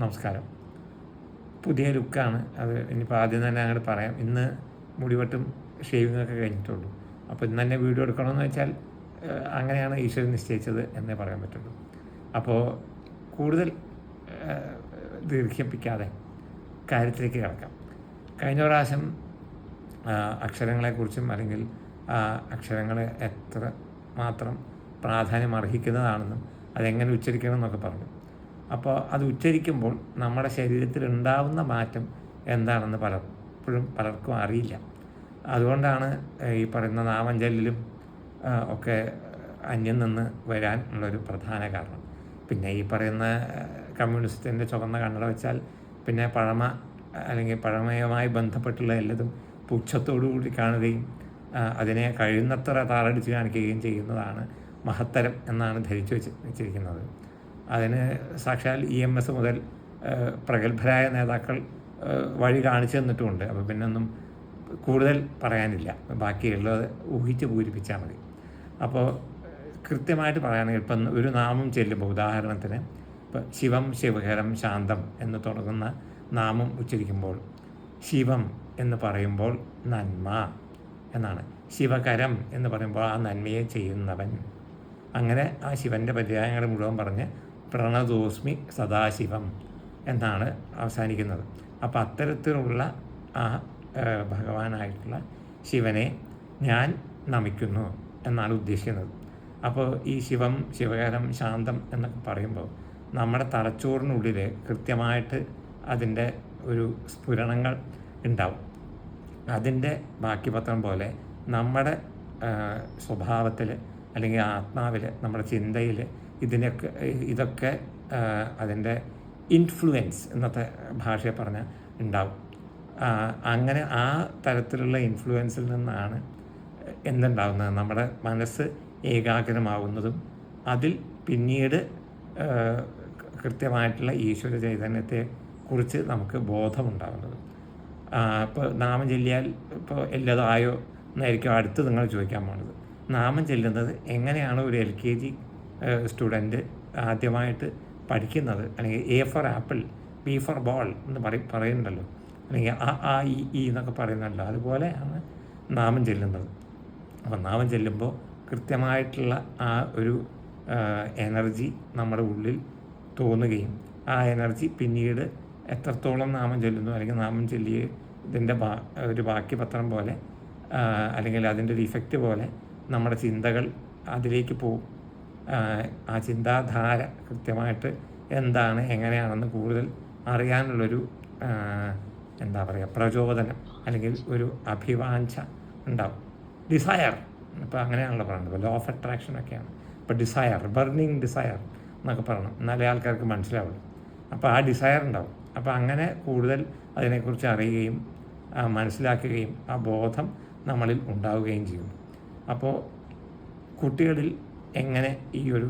നമസ്കാരം. പുതിയ ലുക്കാണ്. അത് ഇനിയിപ്പോൾ ആദ്യം തന്നെ അങ്ങോട്ട് പറയാം. ഇന്ന് മുടിവെട്ടും ഷേവിങ്ങും ഒക്കെ കഴിഞ്ഞിട്ടുള്ളൂ. അപ്പോൾ ഇന്ന് തന്നെ വീഡിയോ എടുക്കണമെന്ന് വെച്ചാൽ അങ്ങനെയാണ് ഈശ്വരൻ നിശ്ചയിച്ചത് എന്നേ പറയാൻ പറ്റുള്ളൂ. അപ്പോൾ കൂടുതൽ ദീർഘിപ്പിക്കാതെ കാര്യത്തിലേക്ക് കിടക്കാം. കഴിഞ്ഞ പ്രാവശ്യം അക്ഷരങ്ങളെക്കുറിച്ചും അല്ലെങ്കിൽ അക്ഷരങ്ങൾ എത്ര മാത്രം പ്രാധാന്യം അർഹിക്കുന്നതാണെന്നും അതെങ്ങനെ ഉച്ചരിക്കണം എന്നൊക്കെ പറഞ്ഞു. അപ്പോൾ അത് ഉച്ചരിക്കുമ്പോൾ നമ്മുടെ ശരീരത്തിൽ ഉണ്ടാവുന്ന മാറ്റം എന്താണെന്ന് പലപ്പോഴും പലർക്കും അറിയില്ല. അതുകൊണ്ടാണ് ഈ പറയുന്ന നാമഞ്ചലിലും ഒക്കെ അന്യം നിന്ന് വരാൻ ഉള്ളൊരു പ്രധാന കാരണം. പിന്നെ ഈ പറയുന്ന കമ്മ്യൂണിസ്റ്റിന്റെ ചുവന്ന കണ്ണട വെച്ചാൽ പിന്നെ പഴമ അല്ലെങ്കിൽ പഴമയുമായി ബന്ധപ്പെട്ടുള്ള എല്ലതും പുച്ഛത്തോടുകൂടി കാണുകയും അതിനെ കഴിയുന്നത്ര താറടിച്ച് കാണിക്കുകയും ചെയ്യുന്നതാണ് മഹത്തരം എന്നാണ് ധരിച്ചു വെച്ച് വെച്ചിരിക്കുന്നത്. അതിന് സാക്ഷാൽ ഇ എം എസ് മുതൽ പ്രഗത്ഭരായ നേതാക്കൾ വഴി കാണിച്ചു തന്നിട്ടുമുണ്ട്. അപ്പോൾ പിന്നെ ഒന്നും കൂടുതൽ പറയാനില്ല. ബാക്കിയുള്ളത് ഊഹിച്ച് പൂരിപ്പിച്ചാൽ മതി. അപ്പോൾ കൃത്യമായിട്ട് പറയുകയാണെങ്കിൽ ഇപ്പം ഒരു നാമം ചെല്ലുമ്പോൾ ഉദാഹരണത്തിന് ഇപ്പം ശിവം ശിവകരം ശാന്തം എന്ന് തുടങ്ങുന്ന നാമം ഉച്ചരിക്കുമ്പോൾ ശിവം എന്ന് പറയുമ്പോൾ നന്മ എന്നാണ്. ശിവകരം എന്ന് പറയുമ്പോൾ ആ നന്മയെ ചെയ്യുന്നവൻ. അങ്ങനെ ആ ശിവന്റെ പര്യായങ്ങൾ മുഴുവൻ പറഞ്ഞ് പ്രണതോസ്മി സദാശിവം എന്നാണ് അവസാനിക്കുന്നത്. അപ്പോൾ അത്തരത്തിലുള്ള ആ ഭഗവാനായിട്ടുള്ള ശിവനെ ഞാൻ നമിക്കുന്നു എന്നാണ് ഉദ്ദേശിക്കുന്നത്. അപ്പോൾ ഈ ശിവം ശിവകരം ശാന്തം എന്നൊക്കെ പറയുമ്പോൾ നമ്മുടെ തലച്ചോറിനുള്ളിൽ കൃത്യമായിട്ട് അതിന്റെ ഒരു സ്ഫുരണങ്ങൾ ഉണ്ടാവും. അതിന്റെ ബാക്കി പത്രം പോലെ നമ്മുടെ സ്വഭാവത്തിൽ അല്ലെങ്കിൽ ആത്മാവിൽ നമ്മുടെ ചിന്തയിൽ ഇതിനൊക്കെ ഇതൊക്കെ അതിന്റെ ഇൻഫ്ലുവൻസ് എന്നത്തെ ഭാഷയെ പറഞ്ഞാൽ ഉണ്ടാവും. അങ്ങനെ ആ തരത്തിലുള്ള ഇൻഫ്ലുവൻസിൽ നിന്നാണ് എന്തുണ്ടാകുന്നത് നമ്മുടെ മനസ്സ് ഏകാഗ്രമാവുന്നതും അതിൽ പിന്നീട് കൃത്യമായിട്ടുള്ള ഈശ്വര ചൈതന്യത്തെ കുറിച്ച് നമുക്ക് ബോധമുണ്ടാകുന്നതും ഇപ്പോൾ നാമം ചൊല്ലിയാൽ ഇപ്പോൾ എല്ലാതായോ എന്നായിരിക്കും അടുത്ത് നിങ്ങൾ ചോദിക്കാൻ പോണത്. നാമം ചെല്ലുന്നത് എങ്ങനെയാണ് ഒരു എൽ കെ ജി സ്റ്റുഡന്റ് ആദ്യമായിട്ട് പഠിക്കുന്നത്. അല്ലെങ്കിൽ A for apple B for ball എന്ന് പറ പറയുന്നുണ്ടല്ലോ. അല്ലെങ്കിൽ ആ ആ ഇ ഇ എന്നൊക്കെ പറയുന്നുണ്ടല്ലോ. അതുപോലെയാണ് നാമം ചെല്ലുന്നത്. അപ്പം നാമം ചെല്ലുമ്പോൾ കൃത്യമായിട്ടുള്ള ആ ഒരു എനർജി നമ്മുടെ ഉള്ളിൽ തോന്നുകയും ആ എനർജി പിന്നീട് എത്രത്തോളം നാമം ചൊല്ലുന്നു അല്ലെങ്കിൽ നാമം ചൊല്ലിയ ഇതിന്റെ ബാ ഒരു ബാക്കി പത്രം പോലെ അല്ലെങ്കിൽ അതിന്റെ ഒരു ഇഫക്റ്റ് പോലെ നമ്മുടെ ചിന്തകൾ അതിലേക്ക് പോവും ആ, ചിന്താധാര കൃത്യമായിട്ട് എന്താണ് എങ്ങനെയാണെന്ന് കൂടുതൽ അറിയാനുള്ളൊരു എന്താ പറയുക പ്രചോദനം അല്ലെങ്കിൽ ഒരു അഭിവാഞ്ച ഉണ്ടാവും. ഡിസയർ ഇപ്പോൾ അങ്ങനെയാണല്ലോ പറയുന്നത് ലോ ഓഫ് അട്രാക്ഷൻ ഒക്കെയാണ്. ഇപ്പോൾ ഡിസയർ ബർണിങ് ഡിസയർ എന്നൊക്കെ പറയണം. എന്നാലേ ആൾക്കാർക്ക് മനസ്സിലാവുള്ളൂ. അപ്പോൾ ആ ഡിസയർ ഉണ്ടാവും. അപ്പോൾ അങ്ങനെ കൂടുതൽ അതിനെക്കുറിച്ച് അറിയുകയും മനസ്സിലാക്കുകയും ആ ബോധം നമ്മളിൽ ഉണ്ടാവുകയും ചെയ്യും. അപ്പോൾ കുട്ടികളിൽ എങ്ങനെ ഈ ഒരു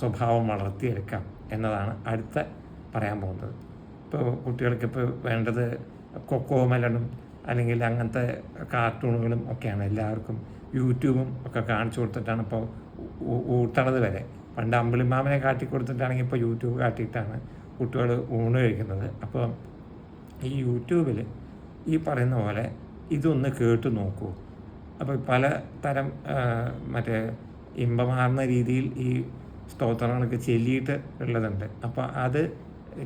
സ്വഭാവം വളർത്തിയെടുക്കാം എന്നതാണ് അടുത്ത പറയാൻ പോകുന്നത്. ഇപ്പോൾ കുട്ടികൾക്ക് ഇപ്പോൾ വേണ്ടത് കൊക്കോ മെലണും അല്ലെങ്കിൽ അങ്ങനത്തെ കാർട്ടൂണുകളും ഒക്കെയാണ് എല്ലാവർക്കും യൂട്യൂബും ഒക്കെ കാണിച്ചു കൊടുത്തിട്ടാണ് ഇപ്പോൾ ഊട്ടണത് വരെ. പണ്ട് അമ്പിളിമാമനെ കാട്ടി കൊടുത്തിട്ടാണെങ്കിൽ ഇപ്പോൾ യൂട്യൂബ് കാട്ടിയിട്ടാണ് കുട്ടികൾ ഊണ് കഴിക്കുന്നത്. അപ്പോൾ ഈ യൂട്യൂബിൽ ഈ പറയുന്ന പോലെ ഇതൊന്ന് കേട്ട് നോക്കൂ. അപ്പോൾ പല തരം മറ്റേ ഇമ്പമാർന്ന രീതിയിൽ ഈ സ്തോത്രങ്ങളൊക്കെ ചൊല്ലിയിട്ട് ഉള്ളതുണ്ട്. അപ്പോൾ അത്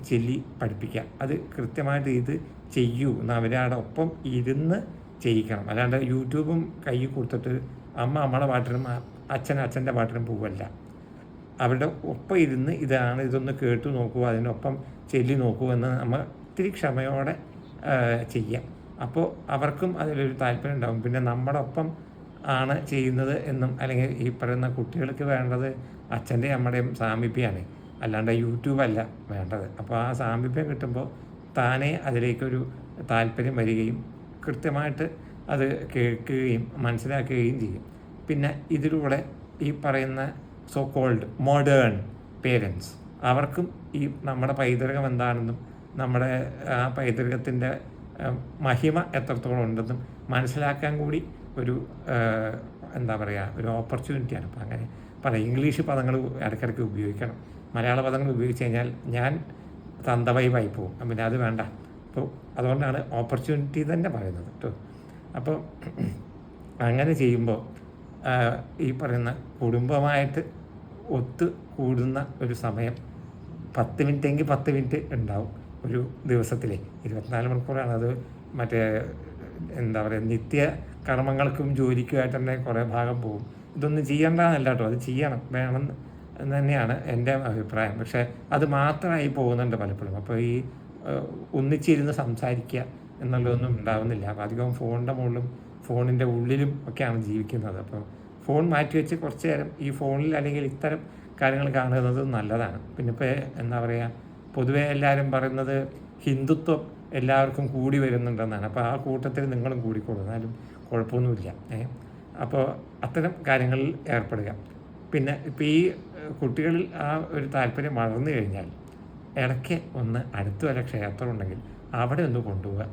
ചൊല്ലി പഠിപ്പിക്കുക അത് കൃത്യമായിട്ട് ഇത് ചെയ്യൂ എന്ന് അവരവിടെ ഒപ്പം ഇരുന്ന് ചെയ്യിക്കണം. അല്ലാണ്ട് യൂട്യൂബും കൈ കൊടുത്തിട്ട് അമ്മ അമ്മയുടെ പാട്ടിനും അച്ഛൻ അച്ഛന്റെ പാട്ടിനും പോവല്ല. അവരുടെ ഒപ്പം ഇരുന്ന് ഇതാണ് ഇതൊന്ന് കേട്ടു നോക്കൂ അതിനൊപ്പം ചെല്ലി നോക്കുക എന്ന് നമ്മൾ ഇത്തിരി ക്ഷമയോടെ ചെയ്യാം. അപ്പോൾ അവർക്കും അതിലൊരു താല്പര്യം ഉണ്ടാകും പിന്നെ നമ്മുടെ ഒപ്പം ആണ് ചെയ്യുന്നത് എന്നും അല്ലെങ്കിൽ ഈ പറയുന്ന കുട്ടികൾക്ക് വേണ്ടത് അച്ഛന്റെയും അമ്മയുടെയും സാമീപ്യമാണ്. അല്ലാണ്ട് യൂട്യൂബ് അല്ല വേണ്ടത്. അപ്പോൾ ആ സാമീപ്യം കിട്ടുമ്പോൾ താനേ അതിലേക്കൊരു താല്പര്യം വരികയും കൃത്യമായിട്ട് അത് കേൾക്കുകയും മനസ്സിലാക്കുകയും ചെയ്യും. പിന്നെ ഇതിലൂടെ ഈ പറയുന്ന സോ കോൾഡ് മോഡേൺ പേരൻസ് അവർക്കും ഈ നമ്മുടെ പൈതൃകം എന്താണെന്നും നമ്മുടെ ആ പൈതൃകത്തിന്റെ മഹിമ എത്രത്തോളം ഉണ്ടെന്നും മനസ്സിലാക്കാൻ കൂടി ഒരു എന്താ പറയുക ഒരു ഓപ്പർച്യൂണിറ്റിയാണ് അപ്പോൾ അങ്ങനെ പല ഇംഗ്ലീഷ് പദങ്ങൾ ഇടയ്ക്കിടയ്ക്ക് ഉപയോഗിക്കണം. മലയാള പദങ്ങൾ ഉപയോഗിച്ച് കഴിഞ്ഞാൽ ഞാൻ തന്തവൈവായി പോകും. പിന്നെ അത് വേണ്ട. അപ്പോൾ അതുകൊണ്ടാണ് ഓപ്പർച്യൂണിറ്റി തന്നെ പറയുന്നത് കേട്ടോ അപ്പോൾ അങ്ങനെ ചെയ്യുമ്പോൾ ഈ പറയുന്ന കുടുംബമായിട്ട് ഒത്തു കൂടുന്ന ഒരു സമയം പത്ത് മിനിറ്റ് എങ്കിൽ പത്ത് മിനിറ്റ് ഉണ്ടാവും ഒരു ദിവസത്തിലെ. ഇരുപത്തിനാല് മണിക്കൂറാണ് അത് മറ്റേ എന്താ പറയുക നിത്യ കർമ്മങ്ങൾക്കും ജോലിക്കുമായിട്ട് തന്നെ കുറേ ഭാഗം പോകും. ഇതൊന്നും ചെയ്യേണ്ടതെന്നല്ല കേട്ടോ. അത് ചെയ്യണം. വേണം എന്ന് തന്നെയാണ് എന്റെ അഭിപ്രായം. പക്ഷേ അത് മാത്രമായി പോകുന്നുണ്ട് പലപ്പോഴും. അപ്പോൾ ഈ ഒന്നിച്ചിരുന്ന് സംസാരിക്കുക എന്നുള്ളതൊന്നും ഉണ്ടാവുന്നില്ല. അപ്പോൾ അധികം ഫോണിന്റെ മുകളിലും ഫോണിന്റെ ഉള്ളിലും ഒക്കെയാണ് ജീവിക്കുന്നത്. അപ്പോൾ ഫോൺ മാറ്റി വെച്ച് കുറച്ച് നേരം ഈ ഫോണിൽ അല്ലെങ്കിൽ ഇത്തരം കാര്യങ്ങൾ കാണുന്നത് നല്ലതാണ്. പിന്നെ ഇപ്പോൾ എന്താ പറയുക പൊതുവെ എല്ലാവരും പറയുന്നത് ഹിന്ദുത്വം എല്ലാവർക്കും കൂടി വരുന്നുണ്ടെന്നാണ്. അപ്പോൾ ആ കൂട്ടത്തിൽ നിങ്ങളും കൂടിക്കൊള്ളും എന്നാലും കുഴപ്പമൊന്നുമില്ല. അപ്പോൾ അത്തരം കാര്യങ്ങളിൽ ഏർപ്പെടുക. പിന്നെ ഇപ്പോൾ ഈ കുട്ടികളിൽ ആ ഒരു താല്പര്യം വളർന്നു കഴിഞ്ഞാൽ ഇടയ്ക്ക് ഒന്ന് അടുത്ത് വരെ ക്ഷേത്രം ഉണ്ടെങ്കിൽ അവിടെ ഒന്ന് കൊണ്ടുപോവുക.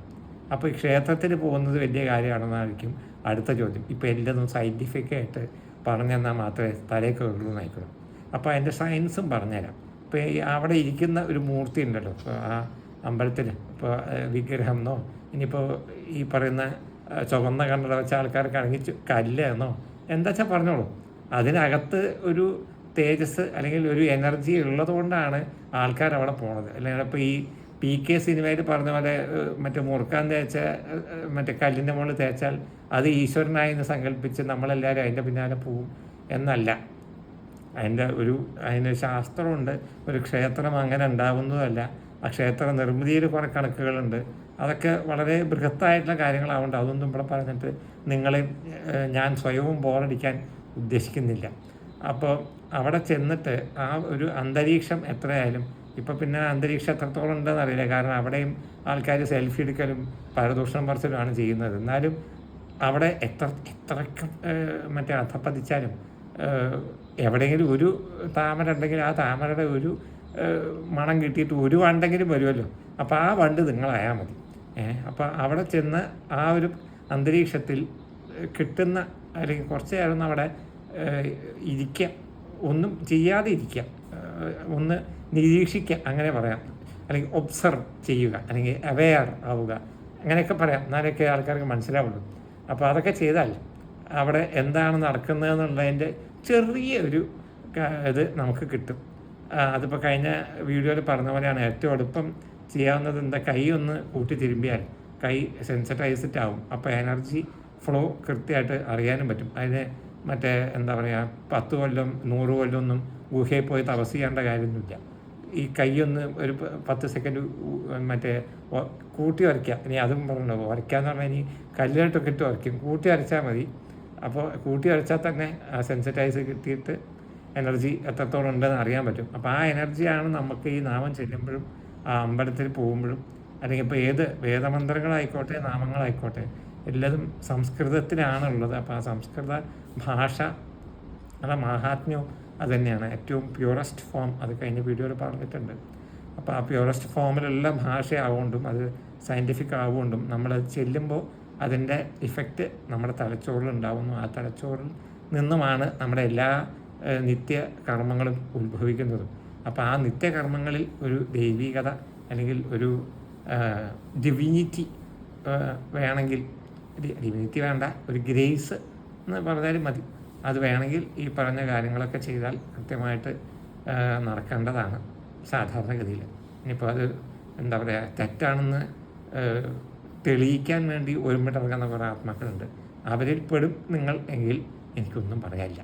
അപ്പോൾ ഈ ക്ഷേത്രത്തിൽ പോകുന്നത് വലിയ കാര്യമാണെന്നായിരിക്കും അടുത്ത ചോദ്യം. ഇപ്പോൾ എല്ലാതും സയന്റിഫിക് ആയിട്ട് പറഞ്ഞു തന്നാൽ മാത്രമേ തലേ കയറുള്ളൂ എന്നായിക്കണം അപ്പോൾ അതിന്റെ സയൻസും പറഞ്ഞുതരാം. ഇപ്പോൾ ഈ അവിടെ ഇരിക്കുന്ന ഒരു മൂർത്തി ഉണ്ടല്ലോ ഇപ്പോൾ ആ അമ്പലത്തിൽ ഇപ്പോൾ വിഗ്രഹം എന്നോ ഇനിയിപ്പോൾ ഈ പറയുന്ന ചുവന്ന കണ്ണട വെച്ച ആൾക്കാർക്ക് ആണെങ്കിൽ കല്ല് എന്നോ എന്താ വെച്ചാൽ പറഞ്ഞോളൂ. അതിനകത്ത് ഒരു തേജസ് അല്ലെങ്കിൽ ഒരു എനർജി ഉള്ളത് കൊണ്ടാണ് ആൾക്കാർ അവിടെ പോണത്. അല്ലെങ്കിൽ ഇപ്പോൾ ഈ പി കെ സിനിമയിൽ പറഞ്ഞ പോലെ മറ്റേ മുറുക്കാൻ തേച്ച മറ്റേ കല്ലിന്റെ മുകളിൽ തേച്ചാൽ അത് ഈശ്വരനായി എന്ന് സങ്കല്പിച്ച് നമ്മളെല്ലാവരും അതിന്റെ പിന്നാലെ പോവും എന്നല്ല. അതിന്റെ ഒരു അതിന് ശാസ്ത്രമുണ്ട്. ഒരു ക്ഷേത്രം അങ്ങനെ ഉണ്ടാകുന്നതല്ല ആ ക്ഷേത്ര നിർമ്മിതിയിൽ കുറേ കണക്കുകളുണ്ട്. അതൊക്കെ വളരെ ബൃഹത്തായിട്ടുള്ള കാര്യങ്ങളാവുണ്ട്. അതൊന്നും ഇവിടെ പറഞ്ഞിട്ട് നിങ്ങളെ ഞാൻ സ്വയവും ബോറടിക്കാൻ ഉദ്ദേശിക്കുന്നില്ല. അപ്പോൾ അവിടെ ചെന്നിട്ട് ആ ഒരു അന്തരീക്ഷം എത്രയായാലും ഇപ്പം പിന്നെ അന്തരീക്ഷം എത്രത്തോളം ഉണ്ടെന്ന് അറിയില്ല. കാരണം അവിടെയും ആൾക്കാർ സെൽഫി എടുക്കലും പരദൂഷണം പറച്ചിലുമാണ് ചെയ്യുന്നത്. എന്നാലും അവിടെ എത്ര എത്രക്കും മറ്റേ അധപ്പതിച്ചാലും എവിടെയെങ്കിലും ഒരു താമര ഉണ്ടെങ്കിൽ ആ താമരയുടെ ഒരു മണം കിട്ടിയിട്ട് ഒരു വണ്ടെങ്കിലും വരുമല്ലോ. അപ്പോൾ ആ വണ്ട് നിങ്ങളായാൽ മതി. ഏഹ് അപ്പോൾ അവിടെ ചെന്ന് ആ ഒരു അന്തരീക്ഷത്തിൽ കിട്ടുന്ന അല്ലെങ്കിൽ കുറച്ച് നേരം അവിടെ ഇരിക്കുക ഒന്നും ചെയ്യാതെ ഇരിക്കുക ഒന്ന് നിരീക്ഷിക്കുക അങ്ങനെ പറയാം. അല്ലെങ്കിൽ ഒബ്സർവ് ചെയ്യുക. അല്ലെങ്കിൽ അവെയർ ആവുക. അങ്ങനെയൊക്കെ പറയാം. എന്നാലൊക്കെ ആൾക്കാർക്ക് മനസ്സിലാവുള്ളൂ. അപ്പോൾ അതൊക്കെ ചെയ്താൽ അവിടെ എന്താണ് നടക്കുന്നതെന്നുള്ളതിന്റെ ചെറിയ ഒരു ഇത് നമുക്ക് കിട്ടും. അതിപ്പോൾ കഴിഞ്ഞ വീഡിയോയിൽ പറഞ്ഞ പോലെയാണ് ഏറ്റവും എളുപ്പം ചെയ്യാവുന്നത് എന്താ? കൈ ഒന്ന് കൂട്ടി തിരുമ്പിയാൽ കൈ സെൻസിറ്റൈസ്ഡ് ആവും. അപ്പോൾ എനർജി ഫ്ലോ കൃത്യമായിട്ട് അറിയാനും പറ്റും. അതിന് മറ്റേ എന്താ പറയുക പത്ത് കൊല്ലം നൂറ് കൊല്ലം ഒന്നും ഗുഹയിൽ പോയി തപസ് ചെയ്യേണ്ട കാര്യമൊന്നുമില്ല. ഈ കൈയൊന്ന് ഒരു പത്ത് സെക്കൻഡ് മറ്റേ കൂട്ടി വരയ്ക്കുക ഇനി അതും പറഞ്ഞു വരയ്ക്കാന്ന് പറഞ്ഞാൽ ഇനി കല്ലിലിട്ടൊക്കെ ഇട്ട് വരയ്ക്കും. കൂട്ടി വരച്ചാൽ മതി. അപ്പോൾ കൂട്ടി വരച്ചാൽ തന്നെ സെൻസിറ്റൈസ് കിട്ടിയിട്ട് എനർജി എത്രത്തോളം ഉണ്ടെന്ന് അറിയാൻ പറ്റും. അപ്പോൾ ആ എനർജിയാണ് നമുക്ക് ഈ നാമം ചെല്ലുമ്പോഴും ആ അമ്പലത്തിൽ പോകുമ്പോഴും അല്ലെങ്കിൽ ഇപ്പോൾ ഏത് വേദമന്ത്രങ്ങളായിക്കോട്ടെ നാമങ്ങളായിക്കോട്ടെ എല്ലാതും സംസ്കൃതത്തിലാണുള്ളത്. അപ്പോൾ ആ സംസ്കൃത ഭാഷ അത് മാഹാത്മ്യവും അതുതന്നെയാണ് ഏറ്റവും പ്യുറസ്റ്റ് ഫോം അത് കഴിഞ്ഞ വീഡിയോയിൽ പറഞ്ഞിട്ടുണ്ട്. അപ്പോൾ ആ പ്യൂറസ്റ്റ് ഫോമിലുള്ള ഭാഷയാവുകൊണ്ടും അത് സയന്റിഫിക് ആവുകൊണ്ടും നമ്മൾ ചെല്ലുമ്പോൾ അതിന്റെ ഇഫക്റ്റ് നമ്മുടെ തലച്ചോറിൽ ഉണ്ടാവുന്നു. ആ തലച്ചോറിൽ നിന്നുമാണ് നമ്മുടെ എല്ലാ നിത്യ കർമ്മങ്ങളും ഉത്ഭവിക്കുന്നത്. അപ്പോൾ ആ നിത്യകർമ്മങ്ങളിൽ ഒരു ദൈവികത അല്ലെങ്കിൽ ഒരു ഡിവിനിറ്റി വേണമെങ്കിൽ ഡിവിനിറ്റി വേണ്ട ഒരു ഗ്രേസ് എന്ന് പറഞ്ഞാലും മതി. അത് വേണമെങ്കിൽ ഈ പറഞ്ഞ കാര്യങ്ങളൊക്കെ ചെയ്താൽ കൃത്യമായിട്ട് നടക്കേണ്ടതാണ് സാധാരണഗതിയിൽ. ഇനിയിപ്പോൾ അത് എന്താ പറയുക തെറ്റാണെന്ന് തെളിയിക്കാൻ വേണ്ടി ഒരുമിട്ടിറങ്ങുന്ന കുറേ ആത്മാക്കളുണ്ട്. അവരിൽ പെടും നിങ്ങൾ എങ്കിൽ എനിക്കൊന്നും പറയാനില്ല.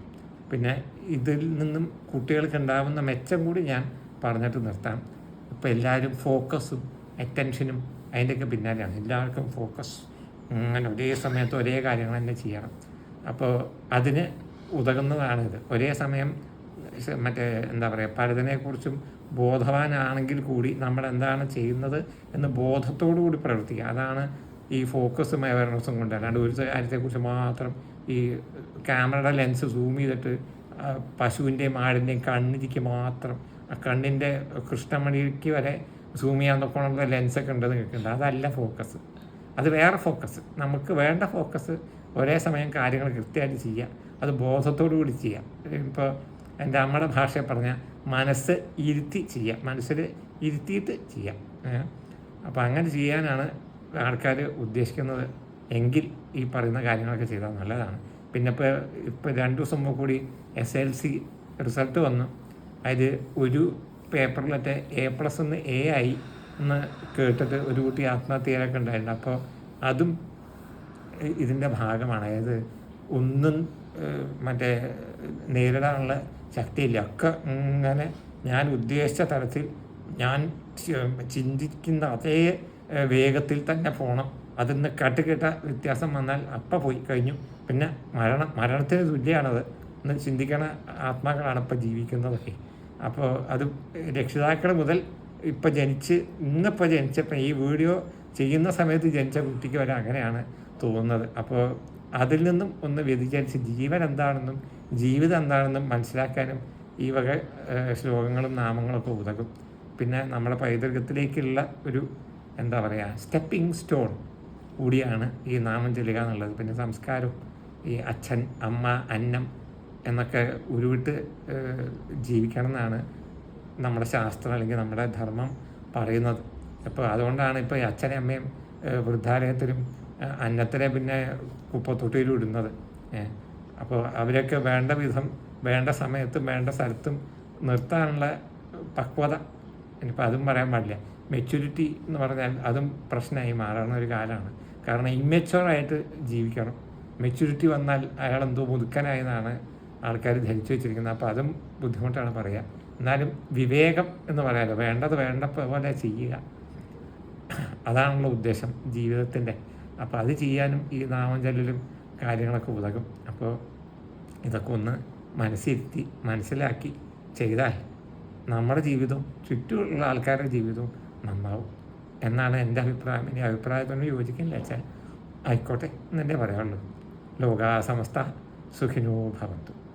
പിന്നെ ഇതിൽ നിന്നും കുട്ടികൾക്ക് ഉണ്ടാകുന്ന മെച്ചം കൂടി ഞാൻ പറഞ്ഞിട്ട് നിർത്താം. ഇപ്പോൾ എല്ലാവരും ഫോക്കസും അറ്റൻഷനും അതിന്റെയൊക്കെ പിന്നാലെയാണ്. എല്ലാവർക്കും ഫോക്കസ്. അങ്ങനെ ഒരേ സമയത്ത് ഒരേ കാര്യങ്ങൾ തന്നെ ചെയ്യണം. അപ്പോൾ അതിന് ഉതകുന്നതാണിത്. ഒരേ സമയം മറ്റേ എന്താ പറയുക പലതിനെക്കുറിച്ചും ബോധവാനാണെങ്കിൽ കൂടി നമ്മൾ എന്താണ് ചെയ്യുന്നത് എന്ന് ബോധത്തോടു കൂടി പ്രവർത്തിക്കുക. അതാണ് ഈ ഫോക്കസും അവയർനെസ്സും കൊണ്ട്. അല്ലാണ്ട് ഒരു കാര്യത്തെക്കുറിച്ച് മാത്രം ഈ ക്യാമറയുടെ ലെൻസ് സൂം ചെയ്തിട്ട് പശുവിന്റെയും ആടിന്റെയും കണ്ണിരിക്ക് മാത്രം ആ കണ്ണിന്റെ കൃഷ്ണമണിക്ക് വരെ സൂം ചെയ്യാൻ നോക്കണമെന്ന ലെൻസൊക്കെ ഉണ്ടെന്ന് കേൾക്കുന്നുണ്ട്. അതല്ല ഫോക്കസ്. അത് വേറെ ഫോക്കസ്. നമുക്ക് വേണ്ട ഫോക്കസ് ഒരേ സമയം കാര്യങ്ങൾ കൃത്യമായിട്ട് ചെയ്യാം. അത് ബോധത്തോടു കൂടി ചെയ്യാം. ഇപ്പോൾ എന്റെ അമ്മയുടെ ഭാഷയെ പറഞ്ഞാൽ മനസ്സ് ഇരുത്തി ചെയ്യാം. മനസ്സിൽ ഇരുത്തിയിട്ട് ചെയ്യാം. അപ്പോൾ അങ്ങനെ ചെയ്യാനാണ് ആൾക്കാർ ഉദ്ദേശിക്കുന്നത്. എങ്കിൽ ഈ പറയുന്ന കാര്യങ്ങളൊക്കെ ചെയ്താൽ നല്ലതാണ്. പിന്നെ ഇപ്പോൾ ഇപ്പോൾ രണ്ട് ദിവസം മുമ്പ് കൂടി എസ് എൽ സി റിസൾട്ട് വന്നു. അതായത് ഒരു പേപ്പറിലത്തെ എ പ്ലസ് ഒന്ന് എ ആയി എന്ന് കേട്ടിട്ട് ഒരു കുട്ടി ആത്മഹത്യയിലൊക്കെ ഉണ്ടായിട്ടുണ്ട്. അപ്പോൾ അതും ഇതിന്റെ ഭാഗമാണ്. അതായത് ഒന്നും മറ്റേ നേരിടാനുള്ള ശക്തിയില്ല. ഒക്കെ ഇങ്ങനെ ഞാൻ ഉദ്ദേശിച്ച തരത്തിൽ ഞാൻ ചിന്തിക്കുന്ന അതേ വേഗത്തിൽ തന്നെ പോകണം അതിന്ന് കട്ടുകെട്ട വ്യത്യാസം വന്നാൽ അപ്പ പോയി കഴിഞ്ഞു. പിന്നെ മരണം മരണത്തിന് തുല്യമാണത് എന്ന് ചിന്തിക്കണ ആത്മാക്കളാണ് ഇപ്പം ജീവിക്കുന്നതൊക്കെ അപ്പോൾ അത് രക്ഷിതാക്കൾ മുതൽ ഇപ്പം ജനിച്ച് ഇന്നിപ്പോൾ ജനിച്ചപ്പോൾ ഈ വീഡിയോ ചെയ്യുന്ന സമയത്ത് ജനിച്ച കുട്ടിക്ക് വരെ അങ്ങനെയാണ് തോന്നുന്നത്. അപ്പോൾ അതിൽ നിന്നും ഒന്ന് വ്യതിചരിച്ച് ജീവൻ എന്താണെന്നും ജീവിതം എന്താണെന്നും മനസ്സിലാക്കാനും ഈ വക ശ്ലോകങ്ങളും നാമങ്ങളൊക്കെ ഉതകും. പിന്നെ നമ്മുടെ പൈതൃകത്തിലേക്കുള്ള ഒരു എന്താ പറയുക സ്റ്റെപ്പിംഗ് സ്റ്റോൺ കൂടിയാണ് ഈ നാമം ചൊല്ലുക എന്നുള്ളത്. പിന്നെ സംസ്കാരം ഈ അച്ഛൻ അമ്മ അന്നം എന്നൊക്കെ ഉരുവിട്ട് ജീവിക്കണം എന്നാണ് നമ്മുടെ ശാസ്ത്രം അല്ലെങ്കിൽ നമ്മുടെ ധർമ്മം പറയുന്നത്. അപ്പോൾ അതുകൊണ്ടാണ് ഇപ്പോൾ അച്ഛനെയും അമ്മയും വൃദ്ധാലയത്തിലും അന്നത്തിനെ പിന്നെ കുപ്പത്തൊട്ടിയിലും ഇടുന്നത്. അപ്പോൾ അവരൊക്കെ വേണ്ട വിധം വേണ്ട സമയത്തും വേണ്ട സ്ഥലത്തും നിർത്താനുള്ള പക്വത ഇനിയിപ്പോൾ അതും പറയാൻ പാടില്ല. മെച്യൂരിറ്റി എന്ന് പറഞ്ഞാൽ അതും പ്രശ്നമായി മാറുന്ന ഒരു കാലമാണ്. കാരണം ഇമ്മെച്ചുവറായിട്ട് ജീവിക്കണം. മെച്യൂരിറ്റി വന്നാൽ അയാൾ എന്തോ മുതുക്കനായെന്നാണ് ആൾക്കാർ ധരിച്ചു വെച്ചിരിക്കുന്നത്. അപ്പോൾ അതും ബുദ്ധിമുട്ടാണ് പറയുക എന്നാലും വിവേകം എന്ന് പറയാമല്ലോ വേണ്ടത് വേണ്ട പോലെ ചെയ്യുക. അതാണല്ലോ ഉദ്ദേശം ജീവിതത്തിന്റെ. അപ്പോൾ അത് ചെയ്യാനും ഈ നാമം ചൊല്ലലും കാര്യങ്ങളൊക്കെ ഉതകും. അപ്പോൾ ഇതൊക്കെ ഒന്ന് മനസ്സിരുത്തി മനസ്സിലാക്കി ചെയ്താൽ നമ്മുടെ ജീവിതവും ചുറ്റുമുള്ള ആൾക്കാരുടെ ജീവിതവും നന്നാവും. എന്നാണ് എന്റെ അഭിപ്രായം. ഇനി അഭിപ്രായത്തിനോട് യോജിക്കില്ല വെച്ചാൽ ആയിക്കോട്ടെ എന്നെ പറയാനുള്ളൂ. ലോകാസമസ്ത സുഖിനോ ഭവന്തു.